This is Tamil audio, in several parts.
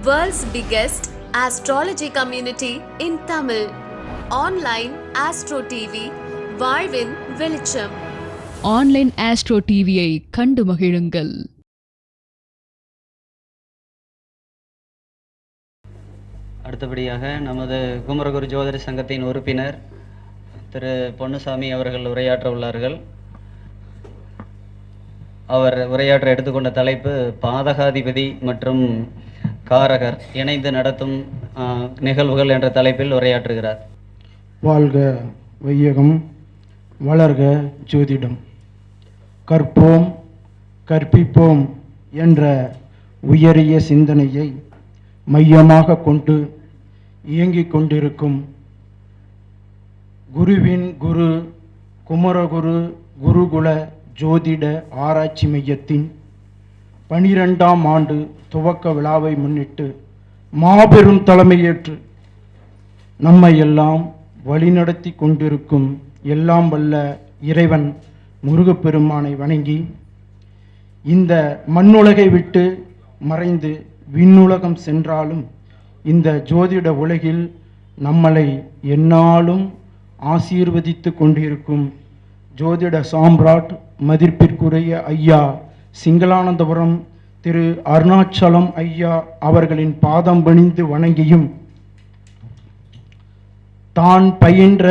World's biggest astrology community in Tamil. Online Astro TV, வாழ்வின் வெளிச்சம் ஆன்லைன் ஆஸ்ட்ரோ டிவியை கண்டு மகிழுங்கள். அடுத்தபடியாக நமது குமரகுரு ஜோதிட சங்கத்தின் உறுப்பினர் திரு பொன்னுசாமி அவர்கள் உரையாற்ற உள்ளார்கள். அவர் உரையாற்ற எடுத்துக்கொண்ட தலைப்பு பாதகாதிபதி மற்றும் காரகர் இணைந்து நடத்தும் நிகழ்வுகள் என்ற தலைப்பில் உரையாற்றுகிறார். வாழ்க வையகம் வளர்க ஜோதிடம். கற்போம் கற்பிப்போம் என்ற உயரிய சிந்தனையை மையமாக கொண்டு இயங்கிக் கொண்டிருக்கும் குருவின் குரு குமரகுரு குருகுல ஜோதிட ஆராய்ச்சி மையத்தின் பனிரெண்டாம் ஆண்டு துவக்க விழாவை முன்னிட்டு மாபெரும் தலைமையேற்று நம்மை எல்லாம் வழிநடத்தி கொண்டிருக்கும் எல்லாம் வல்ல இறைவன் முருகப்பெருமானை வணங்கி இந்த மண்ணுலகை விட்டு மறைந்து விண்ணுலகம் சென்றாலும் இந்த ஜோதிட உலகில் நம்மளை எந்நாளும் ஆசீர்வதித்து கொண்டிருக்கும் ஜோதிட சாம்ராட் மதிப்பிற்குரிய ஐயா சிங்களானந்தபுரம் திரு அருணாச்சலம் ஐயா அவர்களின் பாதம் பணிந்து வணங்கியும் தான் பயின்ற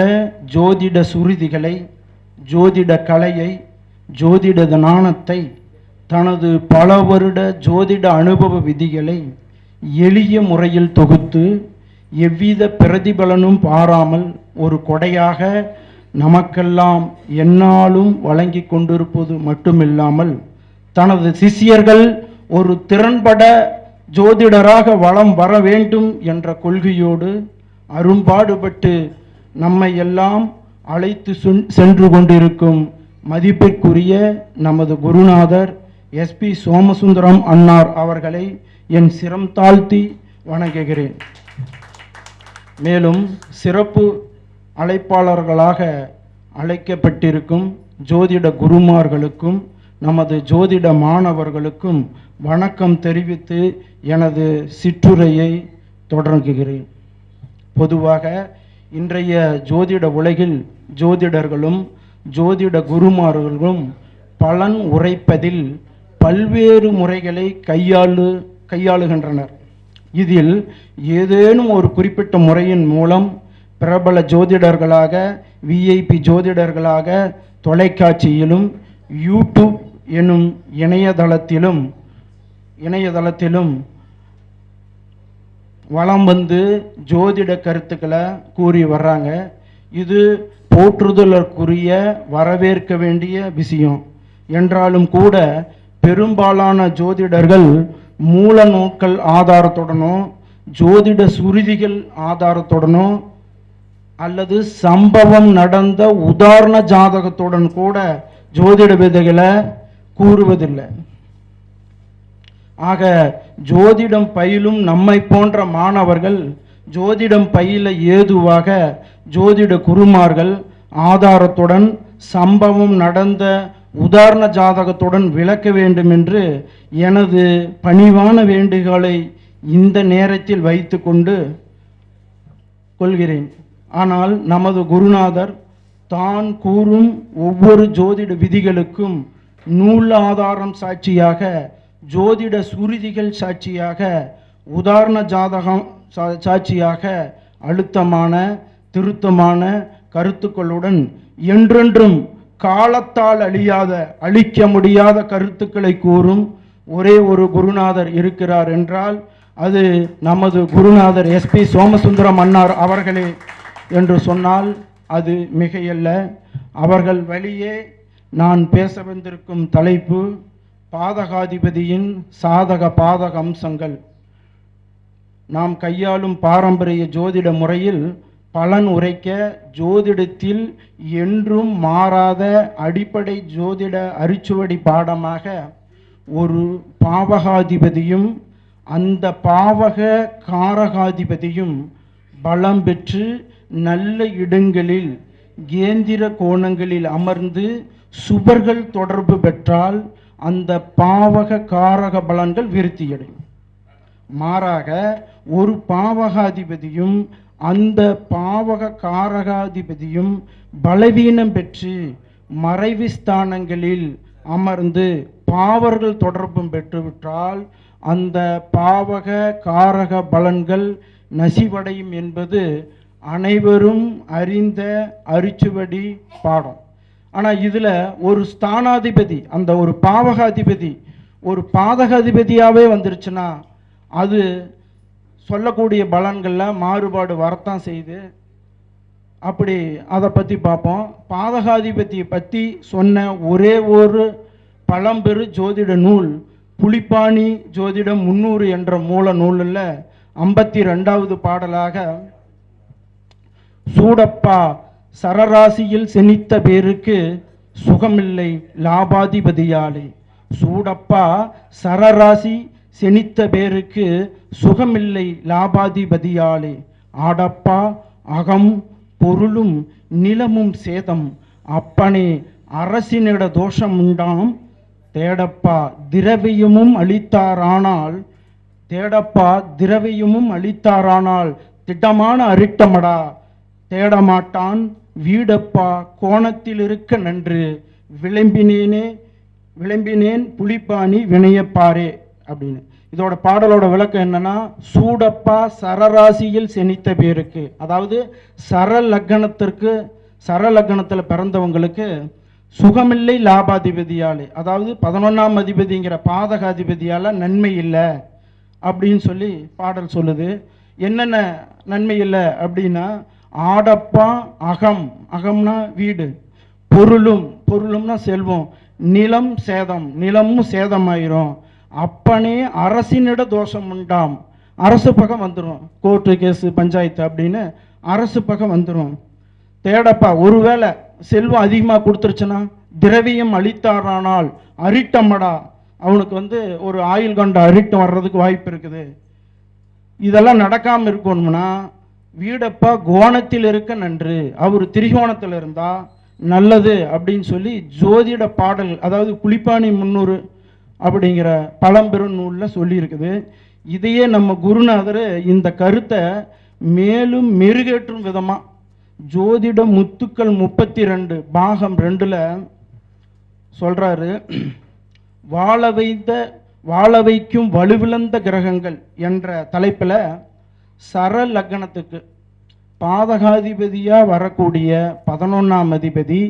ஜோதிட சுருதிகளை ஜோதிட கலையை ஜோதிட ஞானத்தை தனது பல வருட ஜோதிட அனுபவ விதிகளை எளிய முறையில் தொகுத்து எவ்வித பிரதிபலனும் பாராமல் ஒரு கொடையாக நமக்கெல்லாம் எந்நாளும் வழங்கி கொண்டிருப்பது மட்டுமில்லாமல் தனது சிஷ்யர்கள் ஒரு திறன்பட ஜோதிடராக வலம் வர வேண்டும் என்ற கொள்கையோடு அரும்பாடுபட்டு நம்மை எல்லாம் அழைத்து சென்- சென்று கொண்டிருக்கும் மதிப்பிற்குரிய நமது குருநாதர் எஸ்பி சோமசுந்தரம் அன்னார் அவர்களை என் சிரம் தாழ்த்தி வணங்குகிறேன். மேலும் சிறப்பு அழைப்பாளர்களாக அழைக்கப்பட்டிருக்கும் ஜோதிட குருமார்களுக்கும் நமது ஜோதிட மாணவர்களுக்கும் வணக்கம் தெரிவித்து எனது சிற்றுரையை தொடங்குகிறேன். பொதுவாக இன்றைய ஜோதிட உலகில் ஜோதிடர்களும் ஜோதிட குருமார்களும் பலன் உரைப்பதில் பல்வேறு முறைகளை கையாளு கையாளுகின்றனர். இதில் ஏதேனும் ஒரு குறிப்பிட்ட முறையின் மூலம் பிரபல ஜோதிடர்களாக விஐபி ஜோதிடர்களாக தொலைக்காட்சியிலும் யூடியூப் எனும் இணையதளத்திலும் இணையதளத்திலும் வளம் வந்து ஜோதிட கருத்துக்களை கூறி வர்றாங்க. இது போற்றுதலுக்குரிய வரவேற்க வேண்டிய விஷயம். என்றாலும் கூட பெரும்பாலான ஜோதிடர்கள் மூல நூல்கள் ஆதாரத்துடனோ ஜோதிட சுருதிகள் ஆதாரத்துடனோ அல்லது சம்பவம் நடந்த உதாரண ஜாதகத்துடன் கூட ஜோதிட விதைகளை கூறுவதில்லை. ஆக ஜோதிடம் பயிலும் நம்மை போன்ற மாணவர்கள் ஜோதிடம் பயில ஏதுவாக ஜோதிட குருமார்கள் ஆதாரத்துடன் சம்பவம் நடந்த உதாரண ஜாதகத்துடன் விளக்க வேண்டும் என்று எனது பணிவான வேண்டுகோளை இந்த நேரத்தில் வைத்துக்கொண்டு கொள்கிறேன். ஆனால் நமது குருநாதர் தான் கூறும் ஒவ்வொரு ஜோதிட விதிகளுக்கும் நூல் ஆதாரம் சாட்சியாக ஜோதிட சுருதிகள் சாட்சியாக உதாரண ஜாதகம் சா- சாட்சியாக அழுத்தமான திருத்தமான கருத்துக்களுடன் என்றென்றும் காலத்தால் அழியாத அழிக்க முடியாத கருத்துக்களை கூறும் ஒரே ஒரு குருநாதர் இருக்கிறார் என்றால் அது நமது குருநாதர் எஸ்பி சோமசுந்தரம் அன்னார் அவர்களே என்று சொன்னால் அது மிகையல்ல. அவர்கள் வழியே நான் பேச வந்திருக்கும் தலைப்பு பாதகாதிபதியின் சாதக பாதக அம்சங்கள். நாம் கையாளும் பாரம்பரிய ஜோதிட முறையில் பலன் உரைக்க ஜோதிடத்தில் என்றும் மாறாத அடிப்படை ஜோதிட அரிச்சுவடி பாடமாக ஒரு பாவகாதிபதியும் அந்த பாவக காரகாதிபதியும் பலம் பெற்று நல்ல இடங்களில் கேந்திர கோணங்களில் அமர்ந்து சுபர்கள் தொடர்பு பெற்றால் அந்த பாவக காரக பலன்கள் விருத்தியடையும். மாறாக ஒரு பாவகாதிபதியும் அந்த பாவக காரகாதிபதியும் பலவீனம் பெற்று மறைவு ஸ்தானங்களில் அமர்ந்து பாவர்கள் தொடர்பும் பெற்றுவிட்டால் அந்த பாவக காரக பலன்கள் நசிவடையும் என்பது அனைவரும் அறிந்த அரிச்சுவடி பாடம். ஆனால் இதில் ஒரு ஸ்தானாதிபதி அந்த ஒரு பாவகாதிபதி ஒரு பாதகாதிபதியாகவே வந்துருச்சுன்னா அது சொல்லக்கூடிய பலன்களில் மாறுபாடு வரத்தான் செய்யுது. அப்படி அதை பற்றி பார்ப்போம். பாதகாதிபதியை பற்றி சொன்ன ஒரே ஒரு பழம்பெரு ஜோதிட நூல் புலிப்பாணி ஜோதிடம் முன்னூறு என்ற மூல நூலில் ஐம்பத்தி ரெண்டாவது பாடலாக சூடப்பா சரராசியில் செனித்த பேருக்கு சுகமில்லை லாபாதிபதியாலே. சூடப்பா சரராசி செனித்த பேருக்கு சுகமில்லை லாபாதிபதியாலே. ஆடப்பா அகம் பொருளும் நிலமும் சேதம். அப்பனே அரசினிட தோஷம் உண்டாம். தேடப்பா திரவியமும் அளித்தாரானால். தேடப்பா திரவியமும் அளித்தாரானால். திட்டமான அரிட்டமடா. தேடமாட்டான் வீடப்பா கோணத்தில் இருக்க நன்று. விளம்பினேனே விளம்பினேன் புலிப்பாணி வினையப்பாரே அப்படின்னு. இதோட பாடலோட விளக்கம் என்னன்னா சூடப்பா சரராசியில் செனித்த பேருக்கு. அதாவது சர லக்கணத்திற்கு சர லக்கணத்தில் பிறந்தவங்களுக்கு சுகமில்லை லாபாதிபதியாலே. அதாவது பதினொன்றாம் அதிபதிங்கிற பாதகாதிபதியால் நன்மை இல்லை அப்படின்னு சொல்லி பாடல் சொல்லுது. என்னென்ன நன்மை இல்லை அப்படின்னா ஆடப்பா அகம். அகம்னா வீடு. பொருளும் பொருளும்னா செல்வம். நிலம் சேதம். நிலமும் சேதமாயிரும். அப்பனே அரசினிட தோஷம் உண்டாம். அரசு பக்கம் வந்துடும் கோர்ட்டு கேஸு பஞ்சாயத்து அப்படின்னு அரசு பக்கம் வந்துடும் தேடப்பா ஒருவேளை செல்வம் அதிகமாக கொடுத்துருச்சுன்னா திரவியம் அளித்தாரானால் அரிட்டமடா. அவனுக்கு வந்து ஒரு ஆயுள் கொண்ட அரிட்டம் வர்றதுக்கு வாய்ப்பு இருக்குது. இதெல்லாம் நடக்காமல் இருக்கணும்னா வீடப்பா கோணத்தில் இருக்க நன்று. அவர் திரிகோணத்தில் இருந்தால் நல்லது அப்படின்னு சொல்லி ஜோதிட பாடல் அதாவது புலிப்பாணி முன்னூறு அப்படிங்கிற பழம்பெரும் நூலில் சொல்லியிருக்குது. இதையே நம்ம குருநாதர் இந்த கருத்தை மேலும் மெருகேற்றும் விதமாக ஜோதிட முத்துக்கள் முப்பத்தி ரெண்டு பாகம் ரெண்டில் சொல்கிறாரு வாழ வைத்த வாழ வைக்கும் வலுவிழந்த கிரகங்கள் என்ற தலைப்பில் சர லக்னத்துக்கு பாதகாதிபதியாக வரக்கூடிய பதினொன்றாம் அதிபதி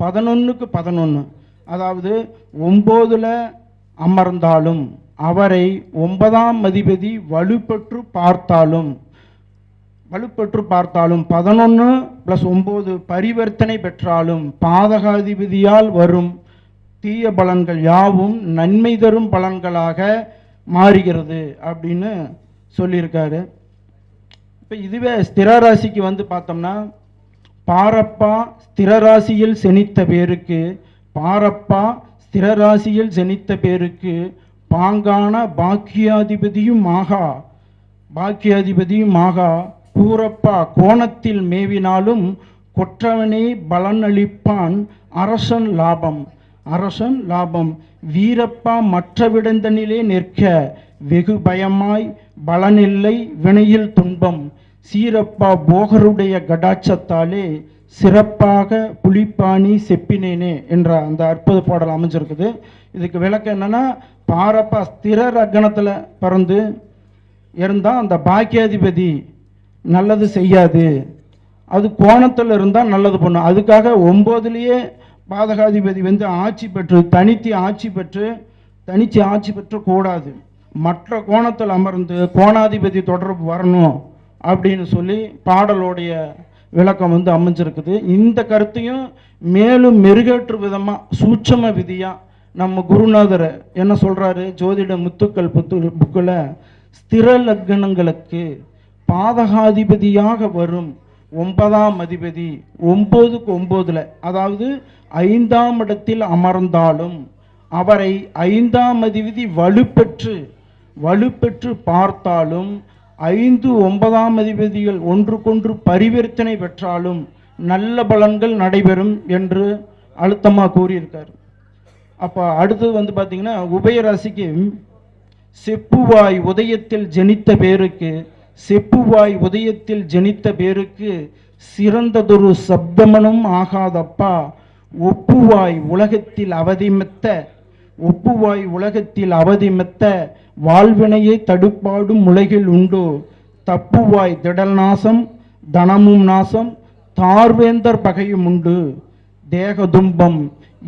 பதினொன்றுக்கு பதினொன்று அதாவது ஒம்போதில் அமர்ந்தாலும் அவரை ஒன்பதாம் அதிபதி வலுப்பெற்று பார்த்தாலும் வலுப்பெற்று பார்த்தாலும் பதினொன்று ப்ளஸ் ஒம்பது பரிவர்த்தனை பெற்றாலும் பாதகாதிபதியால் வரும் தீய பலன்கள் யாவும் நன்மை தரும் பலன்களாக மாறுகிறது அப்படின்னு சொல்லியிருக்காரு. இப்போ இதுவே ஸ்திரராசிக்கு வந்து பார்த்தோம்னா பாரப்பா ஸ்திரராசியில் செனித்த பேருக்கு பாரப்பா ஸ்திரராசியில் செனித்த பேருக்கு பாங்கான பாக்கியாதிபதியும் ஆகா பாக்கியாதிபதியும் ஆகா கூரப்பா கோணத்தில் மேவினாலும் கொற்றவனே பலனளிப்பான் அரசன் லாபம். அரசன் லாபம். வீரப்பா மற்ற விடந்தனிலே நிற்க வெகு பயமாய் பலனில்லை வினையில் துன்பம். சீரப்பா போகருடைய கடாட்சத்தாலே சிறப்பாக புலிப்பாணி செப்பினேனே என்ற அந்த அற்புத பாடல் அமைஞ்சிருக்குது. இதுக்கு விளக்கம் என்னென்னா பாரப்பா ஸ்திர ரக்கணத்தில் பிறந்து இருந்தால் அந்த பாக்கியாதிபதி நல்லது செய்யாது. அது கோணத்தில் இருந்தால் நல்லது பண்ணும் அதுக்காக ஒம்போதுலேயே பாதகாதிபதி வந்து ஆட்சி பெற்று தனித்து ஆட்சி பெற்று தனித்து ஆட்சி பெற்று கூடாது. மற்ற கோணத்தில் அமர்ந்து கோணாதிபதி தொடர்பு வரணும். அப்படின்னு சொல்லி பாடலோடைய விளக்கம் வந்து அமைஞ்சிருக்குது. இந்த கருத்தையும் மேலும் மெருகேற்று விதமாக சூட்சம விதியாக நம்ம குருநாதர் என்ன சொல்கிறாரு ஜோதிட முத்துக்கள் புத்து புக்கில் ஸ்திர லக்னங்களுக்கு பாதகாதிபதியாக வரும் ஒன்பதாம் அதிபதி ஒம்போதுக்கு ஒம்போதில் அதாவது ஐந்தாம் இடத்தில் அமர்ந்தாலும் அவரை ஐந்தாம் அதிபதி வலுப்பெற்று வலுப்பெற்று பார்த்தாலும் ஐந்து ஒன்பதாம் அதிபதிகள் ஒன்றுக்கொன்று பரிவர்த்தனை பெற்றாலும் நல்ல பலன்கள் நடைபெறும் என்று அழுத்தமாக கூறியிருக்கார். அப்போ அடுத்தது வந்து பார்த்தீங்கன்னா உபயராசிக்கு செப்புவாய் உதயத்தில் ஜெனித்த பேருக்கு செப்புவாய் உதயத்தில் ஜெனித்த பேருக்கு சிறந்ததொரு சப்தமனும் ஆகாதப்பா. ஒப்புவாய் உலகத்தில் அவதிமெத்த ஒப்புவாய் உலகத்தில் அவதிமெத்த வாழ்வினையை தடுப்பாடும் உலகில் உண்டோ? தப்புவாய் திடல் நாசம் தனமும் நாசம் தார்வேந்தர் பகையும் உண்டு. தேக துன்பம்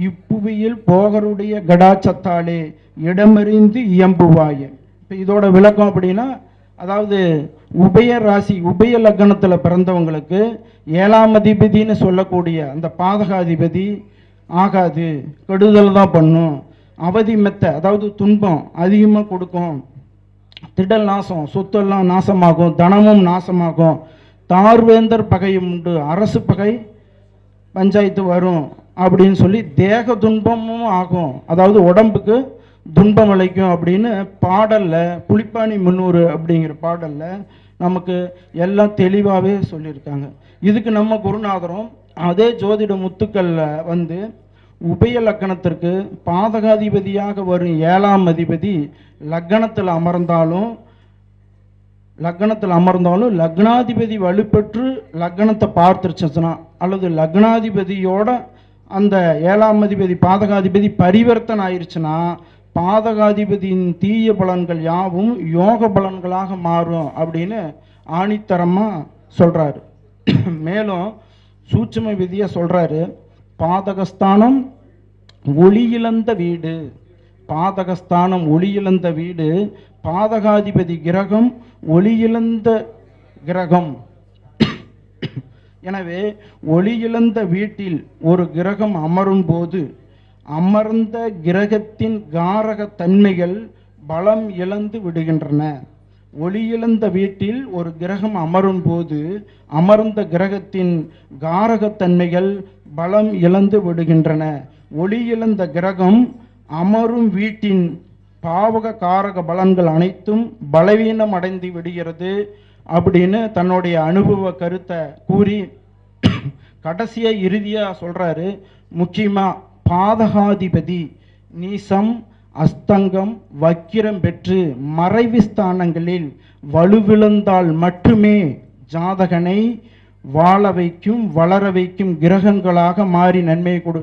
இப்புவியில் போகருடைய கடாச்சத்தாலே இடமறிந்து இயம்புவாய். இப்போ இதோட விளக்கம் அப்படின்னா அதாவது உபய ராசி உபய லக்னத்தில் பிறந்தவங்களுக்கு ஏழாம் அதிபதின்னு சொல்லக்கூடிய அந்த பாதகாதிபதி ஆகாது கெடுதல் தான் பண்ணும். அவதி மெத்த அதாவது துன்பம் அதிகமாக கொடுக்கும். திடல் நாசம் சொத்தெல்லாம் நாசமாகும் தனமும் நாசமாகும். தார்வேந்தர் பகையும் உண்டு அரசு பகை பஞ்சாயத்து வரும் அப்படின்னு சொல்லி தேக துன்பமும் ஆகும். அதாவது உடம்புக்கு துன்பம் அளிக்கும் அப்படின்னு பாடலில் புளிப்பாணி முன்னூறு அப்படிங்கிற பாடலில் நமக்கு எல்லாம் தெளிவாகவே சொல்லியிருக்காங்க. இதுக்கு நம்ம குருநாதரும் அதே ஜோதிட முத்துக்கல்ல வந்து உபய லக்கணத்திற்கு பாதகாதிபதியாக வரும் ஏழாம் அதிபதி லக்கணத்தில் அமர்ந்தாலும் லக்னத்தில் அமர்ந்தாலும் லக்னாதிபதி வலுப்பெற்று லக்னத்தை பார்த்துருச்சுன்னா அல்லது லக்னாதிபதியோட அந்த ஏழாம் அதிபதி பாதகாதிபதி பரிவர்த்தனை ஆயிடுச்சுன்னா பாதகாதிபதியின் தீய பலன்கள் யாவும் யோக பலன்களாக மாறும் அப்படின்னு ஆணித்தரமாக சொல்கிறாரு மேலும் சூட்சம விதியை சொல்கிறாரு பாதகஸ்தானம் ஒளியிழந்த வீடு. பாதகஸ்தானம் ஒளியிழந்த வீடு. பாதகாதிபதி கிரகம் ஒளியிழந்த கிரகம். எனவே ஒளியிழந்த வீட்டில் ஒரு கிரகம் அமரும் போது அமர்ந்த கிரகத்தின் காரக தன்மைகள் பலம் இழந்து விடுகின்றன. ஒளியிழந்த வீட்டில் ஒரு கிரகம் அமரும் போது அமர்ந்த கிரகத்தின் காரகத்தன்மைகள் பலம் இழந்து விடுகின்றன. ஒளியிழந்த கிரகம் அமரும் வீட்டின் பாவக காரக பலன்கள் அனைத்தும் பலவீனம் அடைந்து விடுகிறது அப்படின்னு தன்னுடைய அனுபவ கருத்தை கூறி கடைசியாக இறுதியாக சொல்கிறாரு முக்கியமாக பாதகாதிபதி நீசம் அஸ்தங்கம் வக்கிரம் பெற்று மறைவு ஸ்தானங்களில் வலுவிழந்தால் மட்டுமே ஜாதகனை வாழ வைக்கும் வளர வைக்கும் கிரகங்களாக மாறி நன்மையை கொடு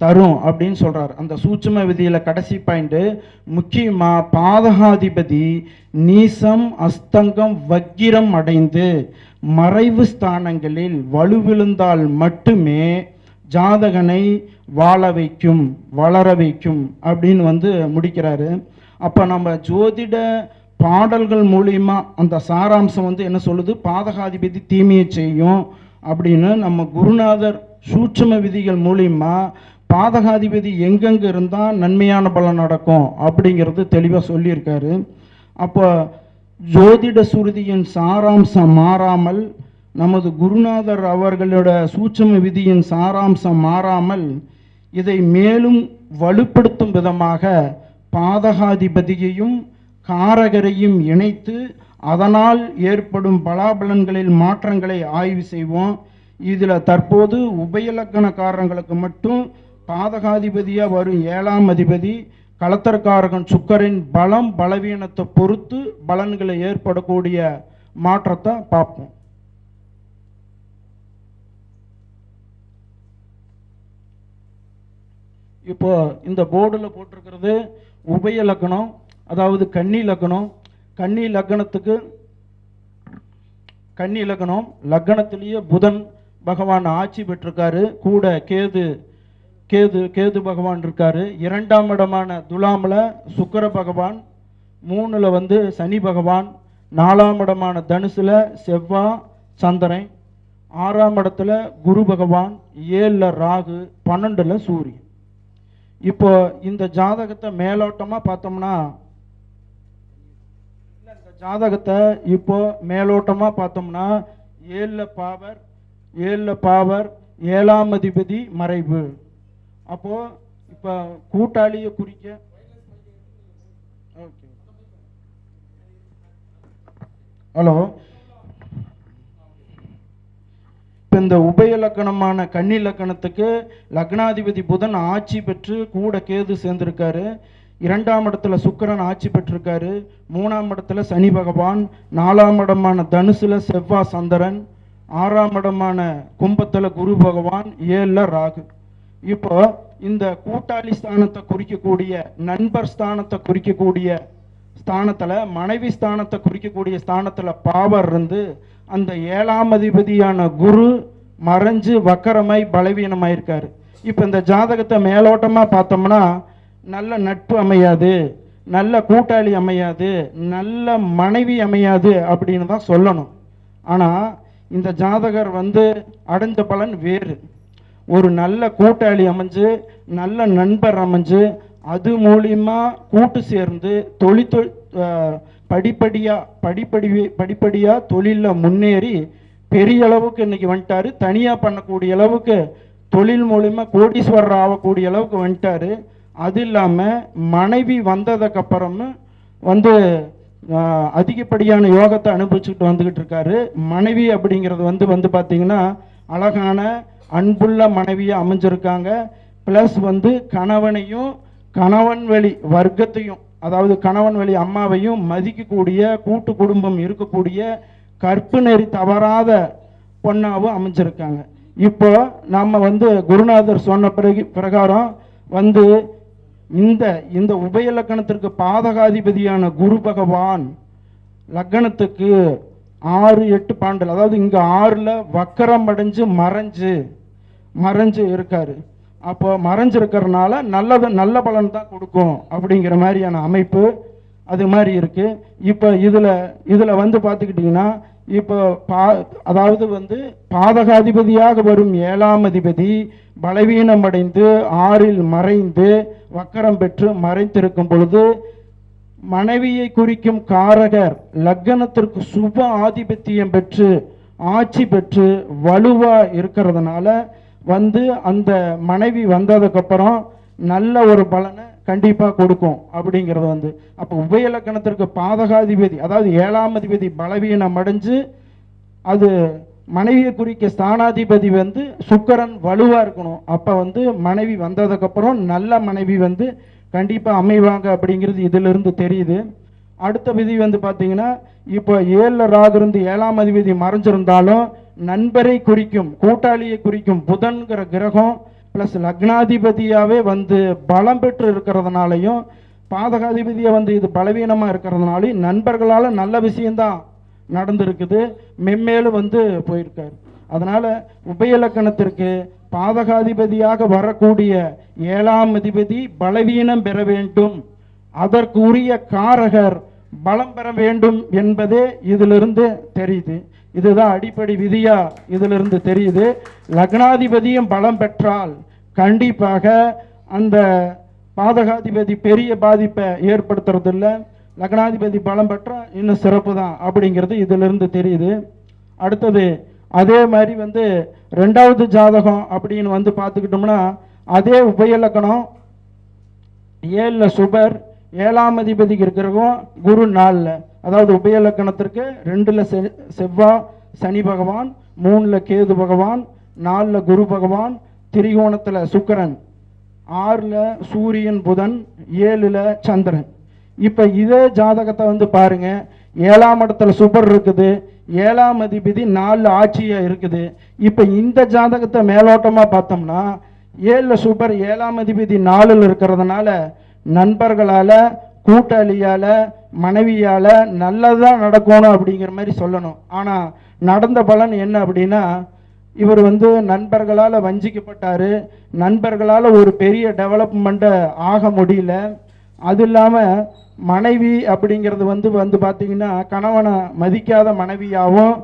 தரும் அப்படின்னு சொல்கிறார் அந்த சூட்சும விதியில் கடைசி பாயிண்ட்டு முக்கியமாக பாதகாதிபதி நீசம் அஸ்தங்கம் வக்கிரம் அடைந்து மறைவு ஸ்தானங்களில் வலுவிழுந்தால் மட்டுமே ஜாதகனை வாழ வைக்கும் வளர வைக்கும் அப்படின்னு வந்து முடிக்கிறாரு. அப்போ நம்ம ஜோதிட பாடல்கள் மூலியமா அந்த சாராம்சம் வந்து என்ன சொல்லுது? பாதகாதிபதி தீமையை செய்யும் அப்படின்னு நம்ம குருநாதர் சூட்சம விதிகள் மூலியமாக பாதகாதிபதி எங்கெங்க இருந்தால் நன்மையான பலன் நடக்கும் அப்படிங்கிறது தெளிவாக சொல்லியிருக்காரு. அப்போ ஜோதிட சுருதியின் சாராம்சம் மாறாமல் நமது குருநாதர் அவர்களோட சூட்சம விதியின் சாராம்சம் மாறாமல் இதை மேலும் வலுப்படுத்தும் விதமாக பாதகாதிபதியையும் காரகரையும் இணைத்து அதனால் ஏற்படும் பலாபலன்களில் மாற்றங்களை ஆய்வு செய்வோம். இதில் தற்போது உபயலக்கணக்காரங்களுக்கு மட்டும் பாதகாதிபதியாக வரும் ஏழாம் அதிபதி களத்தற்காரகன் சுக்கரின் பலம் பலவீனத்தை பொறுத்து பலன்களை ஏற்படக்கூடிய மாற்றத்தை பார்ப்போம். இப்போ இந்த போர்டில் போட்டிருக்கிறது உபய லக்கணம் அதாவது கன்னி லக்கணம். கன்னி லக்கணத்துக்கு கன்னி லக்கணம் லக்கணத்திலேயே புதன் பகவான் ஆட்சி பெற்றிருக்காரு. கூட கேது கேது கேது பகவான் இருக்காரு. இரண்டாம் இடமான துலாமில் சுக்கர பகவான் மூணில் வந்து சனி பகவான் நாலாம் இடமான தனுசில் செவ்வாய் சந்திரன் ஆறாம் இடத்துல குரு பகவான் ஏழில் ராகு பன்னெண்டுல சூரியன். இப்போ இந்த ஜாதகத்தை மேலோட்டமாக பார்த்தோம்னா இல்லை இந்த ஜாதகத்தை இப்போ மேலோட்டமாக பார்த்தோம்னா ஏழில் பாவர் ஏழில் பாவர் ஏழாம் அதிபதி மறைவு. அப்போ இப்போ கூட்டாளியை குறிக்க. ஓகே ஹலோ இப்போ இந்த உபய லக்கணமான கன்னி லக்கணத்துக்கு லக்னாதிபதி புதன் ஆட்சி பெற்று கூட கேது சேர்ந்திருக்காரு. இரண்டாம் இடத்துல சுக்கிரன் ஆட்சி பெற்றிருக்காரு. மூணாம் இடத்துல சனி பகவான். நாலாம் இடமான தனுசுல செவ்வா சந்திரன். ஆறாம் இடமான கும்பத்துல குரு பகவான். ஏழில் ராகு. இப்போ இந்த கூட்டாளி ஸ்தானத்தை குறிக்கக்கூடிய நண்பர் ஸ்தானத்தை குறிக்கக்கூடிய ஸ்தானத்துல மனைவி ஸ்தானத்தை குறிக்கக்கூடிய ஸ்தானத்தில் பாவர் இருந்து அந்த ஏழாம் அதிபதியான குரு மறைஞ்சு வக்கரமாய் பலவீனமாயிருக்காரு. இப்போ இந்த ஜாதகத்தை மேலோட்டமாக பார்த்தோம்னா நல்ல நட்பு அமையாது நல்ல கூட்டாளி அமையாது நல்ல மனைவி அமையாது அப்படின்னு தான் சொல்லணும். ஆனால் இந்த ஜாதகர் வந்து அடைஞ்ச பலன் வேறு. ஒரு நல்ல கூட்டாளி அமைஞ்சு நல்ல நண்பர் அமைஞ்சு அது மூலியமாக கூட்டு சேர்ந்து தொழில் படிப்படியாக படிப்படி படிப்படியாக தொழிலில் முன்னேறி பெரிய அளவுக்கு இன்னைக்கு வந்துட்டாரு. தனியாக பண்ணக்கூடிய அளவுக்கு தொழில் மூலிமா கோடீஸ்வரர் ஆகக்கூடிய அளவுக்கு வந்துட்டாரு. அது இல்லாமல் மனைவி வந்ததுக்கப்புறமும் வந்து அதிகப்படியான யோகத்தை அனுபவிச்சுக்கிட்டு வந்துக்கிட்டு இருக்காரு. மனைவி அப்படிங்கிறது வந்து வந்து பார்த்திங்கன்னா அழகான அன்புள்ள மனைவியாக அமைஞ்சிருக்காங்க. ப்ளஸ் வந்து கணவனையும் கணவன் வழி வர்க்கத்தையும் அதாவது கணவன் வழி அம்மாவையும் மதிக்கக்கூடிய கூட்டு குடும்பம் இருக்கக்கூடிய கற்பு நெறி தவறாத பொண்ணாவும் அமைஞ்சிருக்காங்க. இப்போ நம்ம வந்து குருநாதர் சொன்ன பிறகு பிரகாரம் வந்து இந்த இந்த உபய லக்கணத்திற்கு பாதகாதிபதியான குரு பகவான் லக்கணத்துக்கு ஆறு எட்டு பாண்டல் அதாவது இங்கே ஆறில் வக்கரம் அடைஞ்சு மறைஞ்சு மறைஞ்சு இருக்காரு. அப்போ மறைஞ்சிருக்கிறதுனால நல்லது நல்ல பலன் தான் கொடுக்கும் அப்படிங்கிற மாதிரியான அமைப்பு அது மாதிரி இருக்குது இப்போ இதில் இதில் வந்து பார்த்துக்கிட்டிங்கன்னா இப்போ பா அதாவது வந்து பாதகாதிபதியாக வரும் ஏழாம் அதிபதி பலவீனமடைந்து ஆறில் மறைந்து வக்கரம் பெற்று மறைந்திருக்கும் பொழுது மனைவியை குறிக்கும் காரகர் லக்கணத்திற்கு சுப ஆதிபத்தியம் பெற்று ஆட்சி பெற்று வலுவாக இருக்கிறதுனால வந்து அந்த மனைவி வந்ததுக்கப்புறம் நல்ல ஒரு பலனை கண்டிப்பாக கொடுக்கும் அப்படிங்கிறது வந்து. அப்போ உபயலக்கணத்திற்கு பாதகாதிபதி அதாவது ஏழாம் அதிபதி பலவீனம் அடைஞ்சு அது மனைவியை குறிக்க ஸ்தானாதிபதி வந்து சுக்கரன் வலுவாக இருக்கணும். அப்போ வந்து மனைவி வந்ததுக்கப்புறம் நல்ல மனைவி வந்து கண்டிப்பாக அமைவாங்க அப்படிங்கிறது இதிலிருந்து தெரியுது. அடுத்த விதி வந்து பார்த்திங்கன்னா இப்போ ஏழில் ராகு இருந்து ஏழாம் அதிபதி மறைஞ்சிருந்தாலும் நண்பரை குறிக்கும் கூட்டாளியை குறிக்கும் புதன்கிற கிரகம் பிளஸ் லக்னாதிபதியாகவே வந்து பலம் பெற்று இருக்கிறதுனாலையும் பாதகாதிபதியை வந்து இது பலவீனமாக இருக்கிறதுனாலையும் நண்பர்களால் நல்ல விஷயந்தான் நடந்திருக்குது. மென்மேலும் வந்து போயிருக்கார். அதனால் உபயலக்கணத்திற்கு பாதகாதிபதியாக வரக்கூடிய ஏழாம் அதிபதி பலவீனம் பெற வேண்டும். அதற்குரிய காரகர் பலம் பெற வேண்டும் என்பதே இதிலிருந்து தெரியுது. இதுதான் அடிப்படை விதியா இதிலிருந்து தெரியுது. லக்னாதிபதியும் பலம் பெற்றால் கண்டிப்பாக அந்த பாதகாதிபதி பெரிய பாதிப்பை ஏற்படுத்துறதில்ல. லக்னாதிபதி பலம் பெற்றால் இன்னும் சிறப்பு தான் அப்படிங்கிறது இதிலிருந்து தெரியுது. அடுத்தது அதே மாதிரி வந்து ரெண்டாவது ஜாதகம் அப்படின்னு வந்து பார்த்துக்கிட்டோம்னா அதே உபயலக்கணம் ஏழில் சுபர் ஏழாம் அதிபதிக்கு இருக்கிறவும் குரு நாலில். அதாவது உபயலக்கணத்திற்கு ரெண்டில் செ செவ்வாய் சனி பகவான் மூணில் கேது பகவான் நாலில் குரு பகவான் திரிகோணத்தில் சுக்கரன் ஆறில் சூரியன் புதன் ஏழில் சந்திரன். இப்போ இதே ஜாதகத்தை வந்து பாருங்கள் ஏழாம் இடத்துல சுபர் இருக்குது. ஏழாம் அதிபதி நாலு ஆட்சியாக இருக்குது. இப்போ இந்த ஜாதகத்தை மேலோட்டமாக பார்த்தோம்னா ஏழில் சுபர் ஏழாம் அதிபதி நாலில் இருக்கிறதுனால நண்பர்களால் கூட்டாளியால் மனைவியால் நல்லதாக நடக்கணும் அப்படிங்கிற மாதிரி சொல்லணும். ஆனால் நடந்த பலன் என்ன அப்படின்னா இவர் வந்து நண்பர்களால் வஞ்சிக்கப்பட்டார். நண்பர்களால் ஒரு பெரிய டெவலப்மெண்ட்டை ஆக முடியல. அது இல்லாமல் மனைவி அப்படிங்கிறது வந்து வந்து பார்த்திங்கன்னா கணவனை மதிக்காத மனைவியாகவும்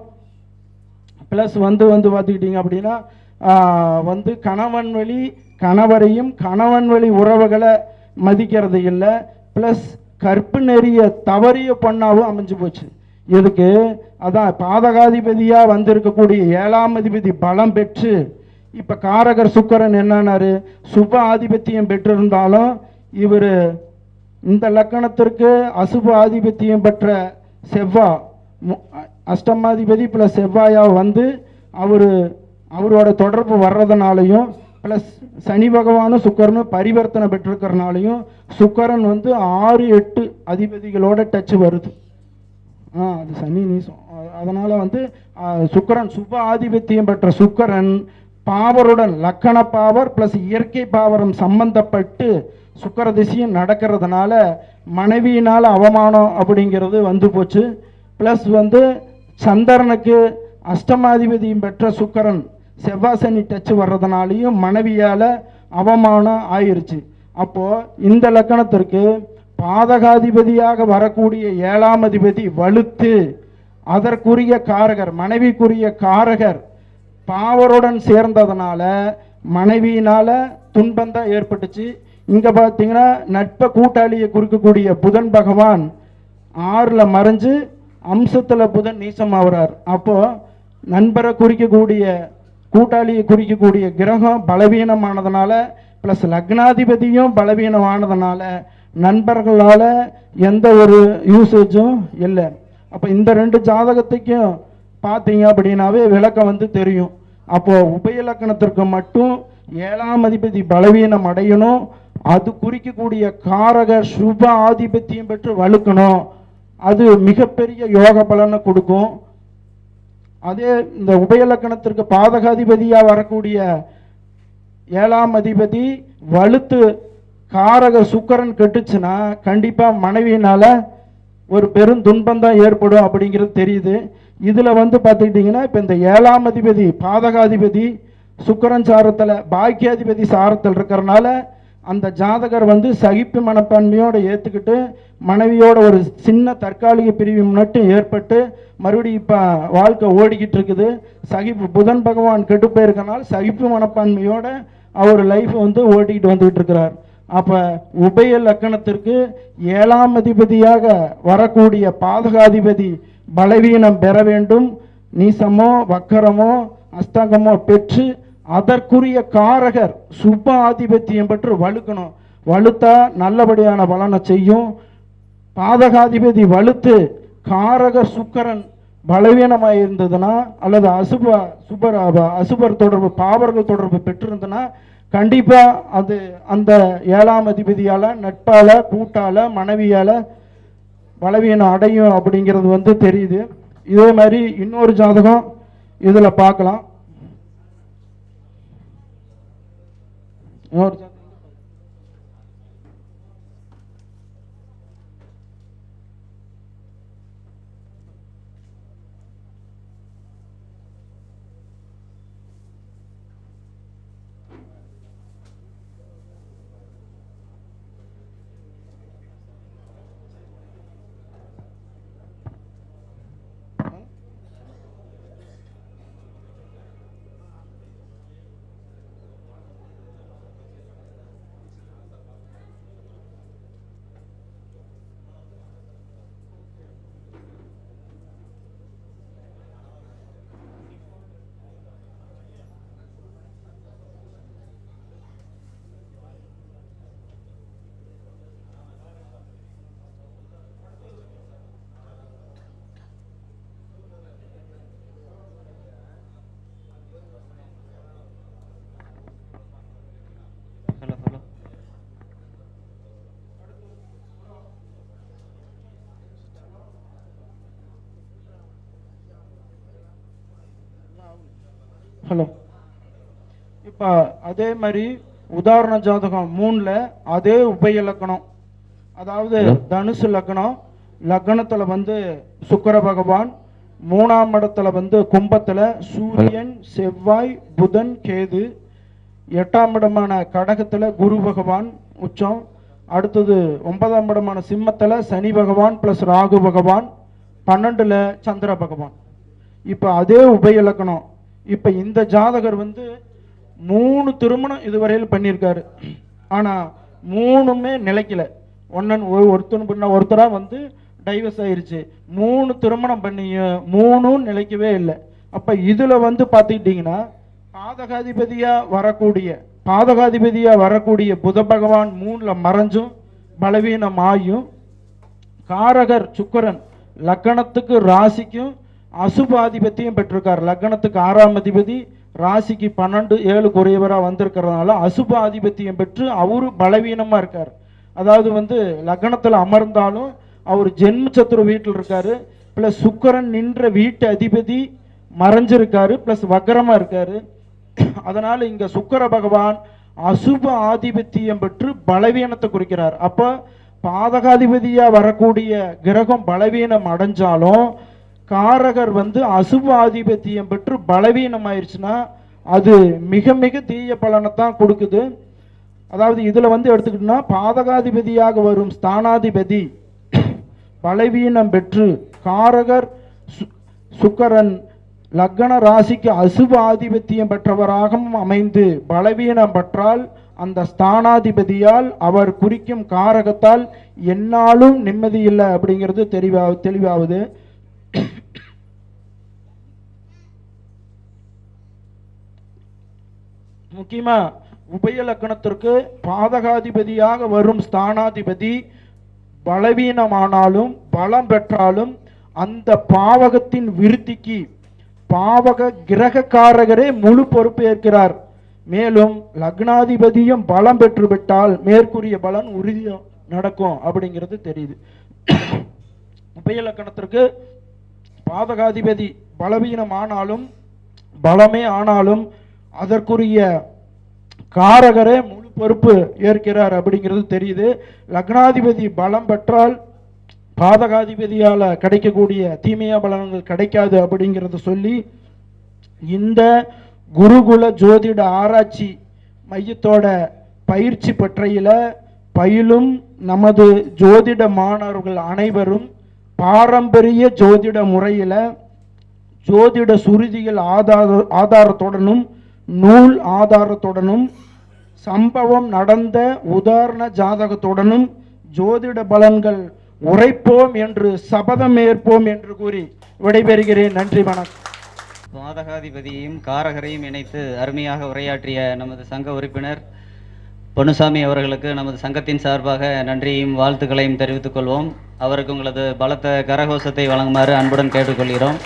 ப்ளஸ் வந்து வந்து பார்த்துக்கிட்டிங்க அப்படின்னா வந்து கணவன் வழி கணவரையும் கணவன் வழி உறவுகளை மதிக்கிறது இல்லை. ப்ளஸ் கற்பு நெறிய தவறிய பொண்ணாகவும் அமைஞ்சு போச்சு. இதுக்கு அதான் பாதகாதிபதியாக வந்திருக்கக்கூடிய ஏழாம் அதிபதி பலம் பெற்று இப்போ காரகர் சுக்கரன் என்னன்னாரு? சுப ஆதிபத்தியம் பெற்றிருந்தாலும் இவர் இந்த லக்கணத்திற்கு அசுப ஆதிபத்தியம் பெற்ற செவ்வாய் அஷ்டமாதிபதி பிளஸ் செவ்வாயாக வந்து அவர் அவரோட தொடர்பு வர்றதுனாலையும் ப்ளஸ் சனி பகவானும் சுக்கரனும் பரிவர்த்தனை பெற்றிருக்கிறனாலையும் சுக்கரன் வந்து ஆறு எட்டு அதிபதிகளோட டச் வருது. ஆ அது சனி நீசம். அதனால் வந்து சுக்கரன் சுப ஆதிபத்தியம் பெற்ற சுக்கரன் பாவருடன் லக்கண பாவர் ப்ளஸ் இயற்கை பாவரம் சம்பந்தப்பட்டு சுக்கர திசையும் நடக்கிறதுனால மனைவியினால் அவமானம் அப்படிங்கிறது வந்து போச்சு. ப்ளஸ் வந்து சந்திரனுக்கு அஷ்டமாதிபதியும் பெற்ற சுக்கரன் செவ்வாய் சனி டச் வர்றதுனாலையும் மனைவியால் அவமானம் ஆயிருச்சு. அப்போது இந்த லக்கணத்திற்கு பாதகாதிபதியாக வரக்கூடிய ஏழாம் அதிபதி வலுத்து அதற்குரிய காரகர் மனைவிக்குரிய காரகர் பாவருடன் சேர்ந்ததுனால மனைவியினால் துன்பம் தான் ஏற்பட்டுச்சு. இங்கே பார்த்தீங்கன்னா நட்ப கூட்டாளியை குறிக்கக்கூடிய புதன் பகவான் ஆறில் மறைஞ்சு அம்சத்தில் புதன் நீசமாகிறார் அப்போது நண்பரை குறிக்கக்கூடிய கூட்டாளியை குறிக்கக்கூடிய கிரகம் பலவீனமானதுனால ப்ளஸ் லக்னாதிபதியும் பலவீனமானதுனால நண்பர்களால் எந்த ஒரு யூசேஜும் இல்லை. அப்போ இந்த ரெண்டு ஜாதகத்துக்கும் பார்த்தீங்க அப்படின்னாவே விளக்கம் வந்து தெரியும். அப்போது உபயலக்கணத்திற்கு மட்டும் ஏழாம் அதிபதி பலவீனம் அடையணும். அது குறிக்கக்கூடிய காரக சுப ஆதிபத்தியம் பெற்று வலுக்கணும். அது மிகப்பெரிய யோக பலனை கொடுக்கும். அதே இந்த உபயலக்கணத்திற்கு பாதகாதிபதியாக வரக்கூடிய ஏழாம் அதிபதி வலுத்து காரக சுக்கரன் கெட்டுச்சுன்னா கண்டிப்பாக மனைவியினால் ஒரு பெரும் துன்பம் தான் ஏற்படும் அப்படிங்கிறது தெரியுது. இதில் வந்து பார்த்துக்கிட்டிங்கன்னா இப்போ இந்த ஏழாம் அதிபதி பாதகாதிபதி சுக்கரன் சாரத்தில் பாக்கியாதிபதி சாரத்தில் இருக்கிறனால அந்த ஜாதகர் வந்து சகிப்பு மனப்பான்மையோடு ஏற்றுக்கிட்டு மனைவியோட ஒரு சின்ன தற்காலிக பிரிவு மட்டும் ஏற்பட்டு மறுபடியும் இப்போ வாழ்க்கை ஓடிக்கிட்டு இருக்குது. சகிப்பு புதன் பகவான் கெட்டு போயிருக்கனால சகிப்பு மனப்பான்மையோட அவர் லைஃப் வந்து ஓட்டிக்கிட்டு வந்துகிட்டு இருக்கிறார். அப்போ உபய லக்கணத்திற்கு ஏழாம் அதிபதியாக வரக்கூடிய பாதகாதிபதி பலவீனம் பெற வேண்டும். நீசமோ வக்கரமோ அஸ்தங்கமோ பெற்று அதற்குரிய காரகர் சுப ஆதிபத்தியம் பெற்று வலுக்கணும் வலுத்தா நல்லபடியான பலனை செய்யும். பாதகாதிபதி வலுத்து காரக சுக்கரன் பலவீனமாக இருந்ததுன்னா அல்லது அசுப சுபர் அசுபர் தொடர்பு பாவர்கள் தொடர்பு பெற்றிருந்ததுன்னா கண்டிப்பாக அது அந்த ஏழாம் அதிபதியால் நட்பால் கூட்டால் மனைவியால் பலவீனம் அடையும் அப்படிங்கிறது வந்து தெரியுது. இதே மாதிரி இன்னொரு ஜாதகம் இதில் பார்க்கலாம். இன்னொரு ஜாதகம் ஹலோ ஹலோ ஹலோ இப்போ அதே மாதிரி உதாரண ஜாதகம் மூணில் அதே உபய லக்கணம். அதாவது தனுசு லக்னம் லக்னத்தில் வந்து சுக்கிர பகவான் மூணாம் இடத்துல வந்து கும்பத்தில் சூரியன் செவ்வாய் புதன் கேது. எட்டாம் இடமான கடகத்தில் குரு பகவான் உச்சம். அடுத்தது ஒன்பதாம் இடமான சிம்மத்தில் சனி பகவான் ப்ளஸ் ராகு பகவான் பன்னெண்டில் சந்திர பகவான். இப்போ அதே உபய இலக்கணம் இப்போ இந்த ஜாதகர் வந்து மூணு திருமணம் இதுவரையில் பண்ணியிருக்காரு. ஆனால் மூணுமே நிலைக்கல. ஒன்னன் ஒருத்தன் பண்ண ஒருத்தராக வந்து டைவர்ஸ் ஆயிடுச்சு மூணு திருமணம் பண்ணியும் மூணும் நிலைக்கவே இல்லை. அப்போ இதில் வந்து பார்த்துக்கிட்டிங்கன்னா பாதகாதிபதியாக வரக்கூடிய பாதகாதிபதியாக வரக்கூடிய புத பகவான் மூணில் மறைஞ்சும் பலவீனமாயும் காரகர் சுக்கரன் லக்கணத்துக்கு ராசிக்கும் அசுபாதிபத்தியும் பெற்றிருக்கார். லக்கணத்துக்கு ஆறாம் அதிபதி ராசிக்கு பன்னெண்டு ஏழு குறைவராக வந்திருக்கிறதுனால அசுப ஆதிபத்தியம் பெற்று அவரு பலவீனமாக இருக்கார். அதாவது வந்து லக்னத்தில் அமர்ந்தாலும் அவர் ஜென்ம சத்துரு வீட்டில் இருக்காரு. ப்ளஸ் சுக்கரன் நின்ற வீட்டு அதிபதி மறைஞ்சிருக்காரு. ப்ளஸ் வக்கரமாக இருக்காரு. அதனால் இங்கே சுக்கர பகவான் அசுப ஆதிபத்தியம் பெற்று பலவீனத்தை குறிக்கிறார். அப்போ பாதகாதிபதியாக வரக்கூடிய கிரகம் பலவீனம் அடைஞ்சாலும் காரகர் வந்து அசுப ஆதிபத்தியம் பெற்று பலவீனம் ஆயிடுச்சுன்னா அது மிக மிக தீய பலனை தான் கொடுக்குது. அதாவது இதில் வந்து எடுத்துக்கிட்டோம்னா பாதகாதிபதியாக வரும் ஸ்தானாதிபதி பலவீனம் பெற்று காரகர் சு- சுக்கிரன் லக்ன ராசிக்கு அசுப ஆதிபத்தியம் பெற்றவராகவும் அமைந்து பலவீனம் பெற்றால் அந்த ஸ்தானாதிபதியால் அவர் குறிக்கும் காரகத்தால் என்னாலும் நிம்மதி இல்லை அப்படிங்கிறது தெளிவா தெளிவாகுது. முக்கியமா உபய லக்கணத்திற்கு பாதகாதிபதியாக வரும் ஸ்தானாதிபதி பலவீனமானாலும் பலம் பெற்றாலும் அந்த பாவகத்தின் விருத்திக்கு பாவக கிரகக்காரகரே முழு பொறுப்பு ஏற்கிறார். மேலும் லக்னாதிபதியும் பலம் பெற்றுவிட்டால் மேற்கூறிய பலன் உறுதியும் நடக்கும் அப்படிங்கிறது தெரியுது. உபய லக்கணத்திற்கு பாதகாதிபதி பலவீனம் ஆனாலும் பலமே ஆனாலும் அதற்குரிய காரகரே முழு பொறுப்பு ஏற்கிறார் அப்படிங்கிறது தெரியுது. லக்னாதிபதி பலம் பெற்றால் பாதகாதிபதியால் கிடைக்கக்கூடிய தீமையா பலன்கள் கிடைக்காது அப்படிங்கிறத சொல்லி இந்த குருகுல ஜோதிட ஆராய்ச்சி மையத்தோட பயிற்சி பற்றையில் பயிலும் நமது ஜோதிட மாணவர்கள் அனைவரும் பாரம்பரிய ஜோதிட முறையில் ஜோதிட சுருதிகள் ஆதார ஆதாரத்துடனும் நூல் ஆதாரத்துடனும் சம்பவம் நடந்த உதாரண ஜாதகத்துடனும் ஜோதிட பலன்கள் உரைப்போம் என்று சபதம் ஏற்போம் என்று கூறி விடைபெறுகிறேன். நன்றி வணக்கம். பாதகாதிபதியையும் காரகரையும் இணைத்து அருமையாக உரையாற்றிய நமது சங்க உறுப்பினர் பொன்னுசாமி அவர்களுக்கு நமது சங்கத்தின் சார்பாக நன்றியையும் வாழ்த்துக்களையும் தெரிவித்துக் கொள்வோம். அவருக்கு உங்களது பலத்த கரகோஷத்தை வழங்குமாறு அன்புடன் கேட்டுக்கொள்கிறோம்.